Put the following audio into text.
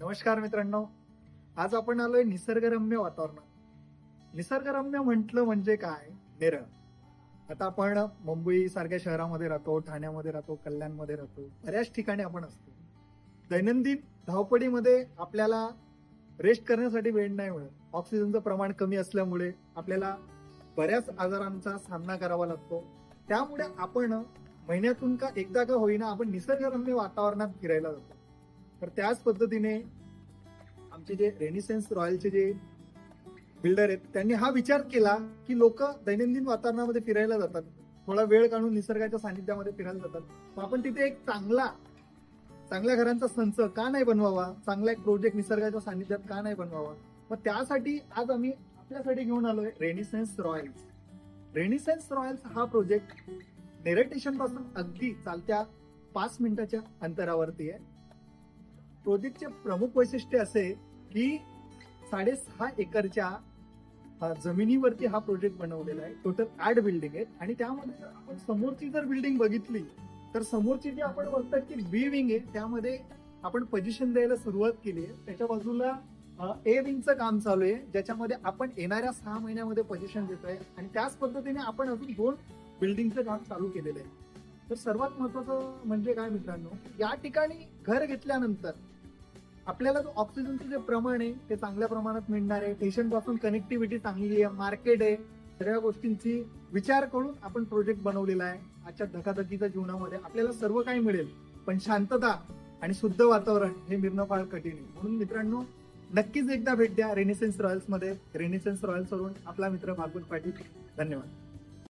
नमस्कार मित्रांनो. आज आपण आलोय निसर्गरम्य वातावरणात. निसर्गरम्य म्हटलं म्हणजे काय? नेरळ. आता आपण मुंबई सारख्या शहरामध्ये राहतो ठाण्यामध्ये राहतो कल्याणमध्ये राहतो. बऱ्याच ठिकाणी आपण असतो. दैनंदिन धावपडीमध्ये आपल्याला रेस्ट करण्यासाठी वेळ नाही मिळत. ऑक्सिजनचं प्रमाण कमी असल्यामुळे आपल्याला बऱ्याच आजारांचा सामना करावा लागतो. त्यामुळे आपण महिन्यातून का एकदा का होईना आपण निसर्गरम्य वातावरणात फिरायला जातो. तर त्याच पद्धतीने आमचे जे रेनिसेन्स रॉयलचे जे बिल्डर आहेत त्यांनी हा विचार केला की लोक दैनंदिन वातावरणामध्ये फिरायला जातात. थोडा वेळ काढून निसर्गाच्या सानिध्यामध्ये फिरायला जातात. मग आपण तिथे एक चांगला चांगल्या घरांचा संच का नाही बनवावा? चांगला एक प्रोजेक्ट निसर्गाच्या सानिध्यात का नाही बनवावा? मग त्यासाठी आज आम्ही आपल्यासाठी घेऊन आलोय रेनिसेन्स रॉयल्स रेनिसेन्स रॉयल्स हा प्रोजेक्ट नेरळपासून अगदी चालत्या पाच मिनिटाच्या अंतरावरती आहे. प्रोजेक्टचे प्रमुख वैशिष्ट्य असे की साडेसहा एकरच्या जमिनीवरती हा प्रोजेक्ट बनवलेला आहे. टोटल आठ बिल्डिंग आहेत आणि त्यामध्ये आपण समोरची जर बिल्डिंग बघितली तर समोरची जी आपण बघतात की बी विंग आहे त्यामध्ये आपण पोझिशन द्यायला सुरुवात केली आहे. त्याच्या बाजूला ए विंगचं काम चालू आहे ज्याच्यामध्ये आपण येणाऱ्या सहा महिन्यामध्ये पोझिशन देतोय. आणि त्याच पद्धतीने आपण अजून दोन बिल्डिंगचं काम चालू केलेलं आहे. तर सर्वात महत्वाचं म्हणजे काय मित्रांनो या ठिकाणी घर घेतल्यानंतर आपल्याला जो ऑक्सिजनचं जे प्रमाण आहे ते चांगल्या प्रमाणात मिळणार आहे. स्टेशनपासून कनेक्टिव्हिटी चांगली आहे मार्केट आहे. सगळ्या गोष्टींची विचार करून आपण प्रोजेक्ट बनवलेला आहे. आजच्या धकाधकीच्या जीवनामध्ये आपल्याला सर्व काही मिळेल. पण शांतता आणि शुद्ध वातावरण हे मिळणं फार कठीण आहे. म्हणून मित्रांनो नक्कीच एकदा भेट द्या रेनिसेन्स रॉयल्समध्ये. रेनिसेन्स रॉयल्स वरून आपला मित्र भागवत पाटील. धन्यवाद.